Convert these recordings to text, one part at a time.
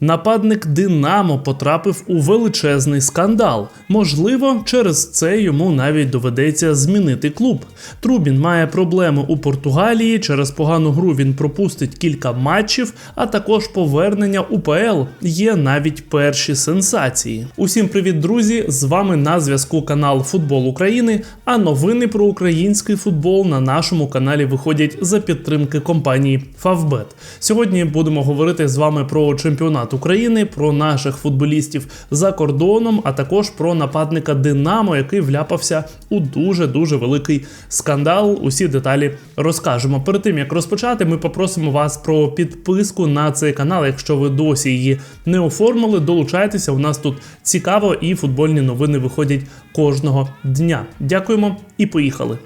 Нападник Динамо потрапив у величезний скандал. Можливо, через це йому навіть доведеться змінити клуб. Трубін має проблеми у Португалії. Через погану гру він пропустить кілька матчів, а також повернення УПЛ. Є навіть перші сенсації. Усім привіт, друзі! З вами на зв'язку канал Футбол України. А новини про український футбол на нашому каналі виходять за підтримки компанії Favbet. Сьогодні будемо говорити з вами про чемпіонат України, про наших футболістів за кордоном, а також про нападника Динамо, який вляпався у дуже дуже великий скандал. Усі деталі розкажемо. Перед тим як розпочати, ми попросимо вас про підписку на цей канал. Якщо ви досі її не оформили, долучайтеся. У нас тут цікаво і футбольні новини виходять кожного дня. Дякуємо і поїхали.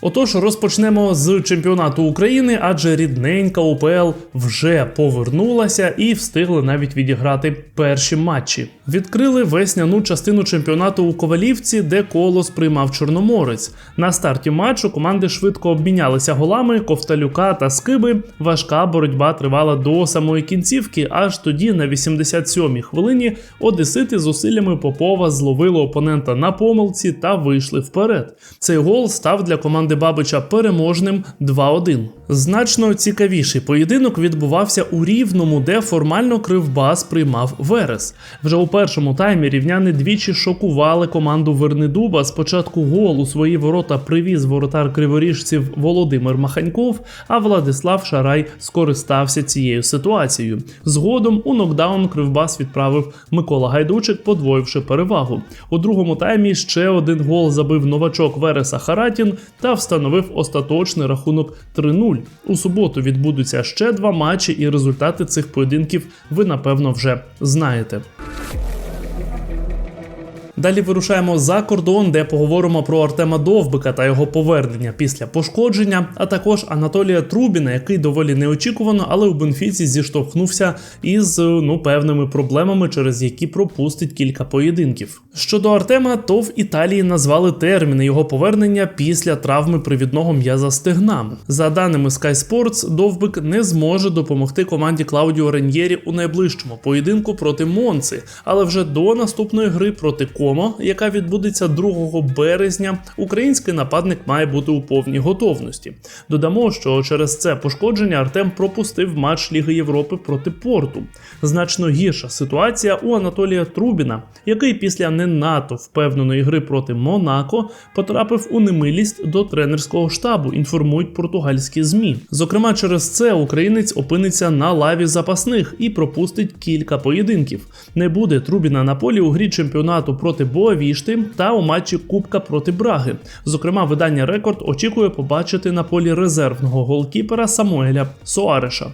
Отож, розпочнемо з чемпіонату України, адже рідненька УПЛ вже повернулася і встигли навіть відіграти перші матчі. Відкрили весняну частину чемпіонату у Ковалівці, де колос приймав Чорноморець. На старті матчу команди швидко обмінялися голами Ковталюка та Скиби. Важка боротьба тривала до самої кінцівки. Аж тоді, на 87-й хвилині, Одесити з усиллями Попова зловили опонента на помилці та вийшли вперед. Цей гол став для команди Бабича переможним 2-1. Значно цікавіший поєдинок відбувався у Рівному, де формально Кривбас приймав Верес. Вже у першому таймі рівняни двічі шокували команду Вернедуба. Спочатку гол у свої ворота привіз воротар криворіжців Володимир Маханьков, а Владислав Шарай скористався цією ситуацією. Згодом у нокдаун Кривбас відправив Микола Гайдучик, подвоївши перевагу. У другому таймі ще один гол забив новачок Вереса Харатін та встановив остаточний рахунок 3-0. У суботу відбудуться ще два матчі, і результати цих поєдинків ви напевно вже знаєте. Далі вирушаємо за кордон, де поговоримо про Артема Довбика та його повернення після пошкодження, а також Анатолія Трубіна, який доволі неочікувано, але у Бенфіці зіштовхнувся із ну певними проблемами, через які пропустить кілька поєдинків. Щодо Артема, то в Італії назвали терміни його повернення після травми привідного м'яза стегна. За даними Sky Sports, Довбик не зможе допомогти команді Клаудіо Реньєрі у найближчому поєдинку проти Монци, але вже до наступної гри проти Комо, яка відбудеться 2 березня, український нападник має бути у повній готовності. Додамо, що через це пошкодження Артем пропустив матч Ліги Європи проти Порту. Значно гірша ситуація у Анатолія Трубіна, який після не надто впевненої гри проти Монако потрапив у немилість до тренерського штабу. Інформують португальські змі. Зокрема, через це українець опиниться на лаві запасних і пропустить кілька поєдинків. Не буде Трубіна на полі у грі чемпіонату проти Боавішти та у матчі Кубка проти Браги. Зокрема, видання Рекорд очікує побачити на полі резервного голкіпера Самуеля Соареша.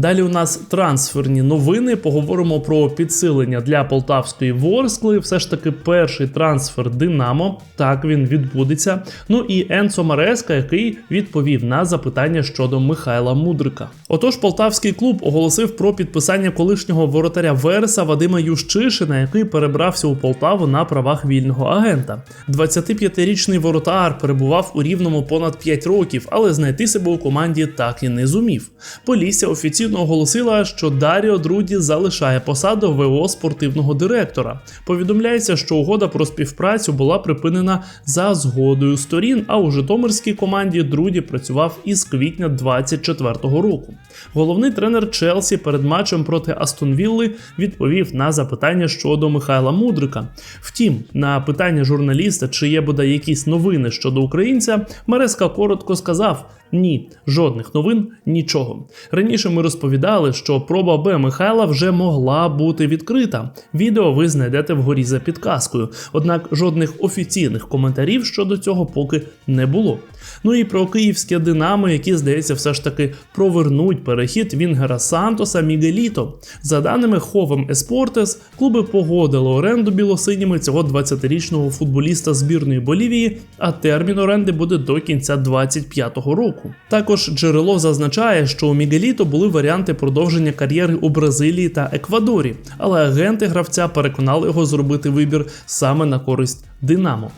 Далі у нас трансферні новини. Поговоримо про підсилення для полтавської Ворскли. Все ж таки, перший трансфер Динамо. Так він відбудеться. Ну і Енцо Мареска, який відповів на запитання щодо Михайла Мудрика. Отож, полтавський клуб оголосив про підписання колишнього воротаря Вереса Вадима Ющишина, який перебрався у Полтаву на правах вільного агента. 25-річний воротар перебував у рівному понад 5 років, але знайти себе у команді так і не зумів. Полісся офіційно оголосила, що Даріо Друді залишає посаду ВО спортивного директора. Повідомляється, що угода про співпрацю була припинена за згодою сторін. А у Житомирській команді Друді працював із квітня 24-го року. Головний тренер Челсі перед матчем проти Астон Вілли відповів на запитання щодо Михайла Мудрика. Втім, на питання журналіста, чи є бодай якісь новини щодо українця, Мереска коротко сказав. Ні, жодних новин, нічого. Раніше ми розповідали, що проба Б Михайла вже могла бути відкрита. Відео ви знайдете вгорі за підказкою. Однак жодних офіційних коментарів щодо цього поки не було. Ну і про київське Динамо, які, здається, все ж таки провернуть перехід Вінгера Сантоса Мігеліто. За даними Ховем Еспортес, клуби погодили оренду білосиніми цього 20-річного футболіста збірної Болівії, а термін оренди буде до кінця 25-го року. Також джерело зазначає, що у Мігеліто були варіанти продовження кар'єри у Бразилії та Еквадорі, але агенти гравця переконали його зробити вибір саме на користь Динамо.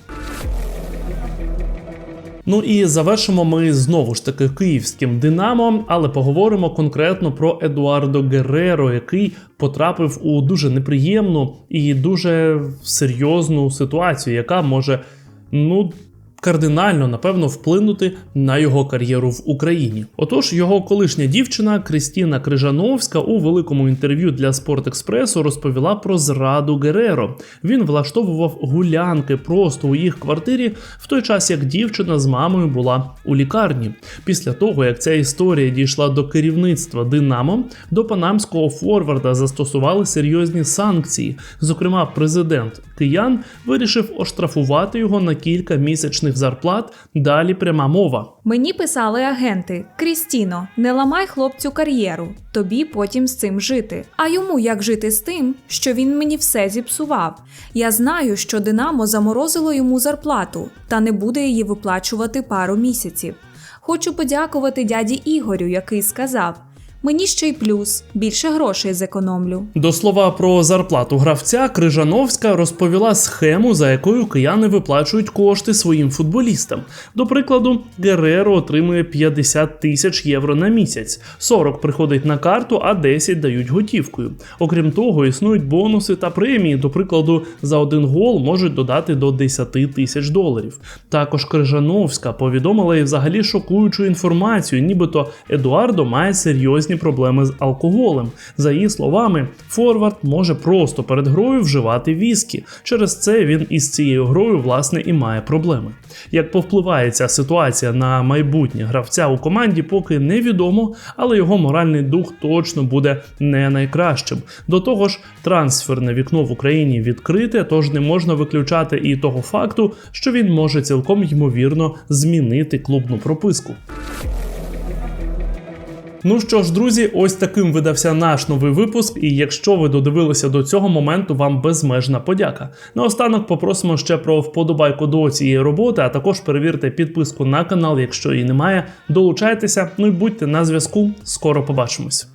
Ну і завершимо ми знову ж таки київським Динамо, але поговоримо конкретно про Едуардо Герреро, який потрапив у дуже неприємну і дуже серйозну ситуацію, яка може ну. Кардинально, напевно, вплинути на його кар'єру в Україні. Отож, його колишня дівчина Крістіна Крижановська у великому інтерв'ю для Спорт-Експресу розповіла про зраду Гереро. Він влаштовував гулянки просто у їх квартирі, в той час як дівчина з мамою була у лікарні. Після того, як ця історія дійшла до керівництва Динамо, до панамського форварда застосували серйозні санкції. Зокрема, президент киян вирішив оштрафувати його на кілька місячних зарплат. Далі пряма мова. Мені писали агенти: Крістіно, не ламай хлопцю кар'єру, тобі потім з цим жити. А йому як жити з тим, що він мені все зіпсував. Я знаю, що Динамо заморозило йому зарплату та не буде її виплачувати пару місяців. Хочу подякувати дяді Ігорю, який сказав: мені ще й плюс, більше грошей зекономлю. До слова про зарплату гравця, Крижановська розповіла схему, за якою кияни виплачують кошти своїм футболістам. До прикладу, Гереро отримує 50 тисяч євро на місяць, 40 приходить на карту, а 10 дають готівкою. Окрім того, існують бонуси та премії. До прикладу, за один гол можуть додати до 10 тисяч доларів. Також Крижановська повідомила і взагалі шокуючу інформацію, нібито Едуардо має серйозні проблеми з алкоголем. За її словами, Форвард може просто перед грою вживати віскі. Через це він із цією грою власне і має проблеми. Як повпливає ця ситуація на майбутнє гравця у команді, поки невідомо, але його моральний дух точно буде не найкращим. До того ж, трансферне вікно в Україні відкрите, тож не можна виключати і того факту, що він може цілком ймовірно змінити клубну прописку. Ну що ж, друзі, ось таким видався наш новий випуск. І якщо ви додивилися до цього моменту, вам безмежна подяка. Наостанок попросимо ще про вподобайку до цієї роботи, а також перевірте підписку на канал, якщо її немає. Долучайтеся, ну і будьте на зв'язку. Скоро побачимось.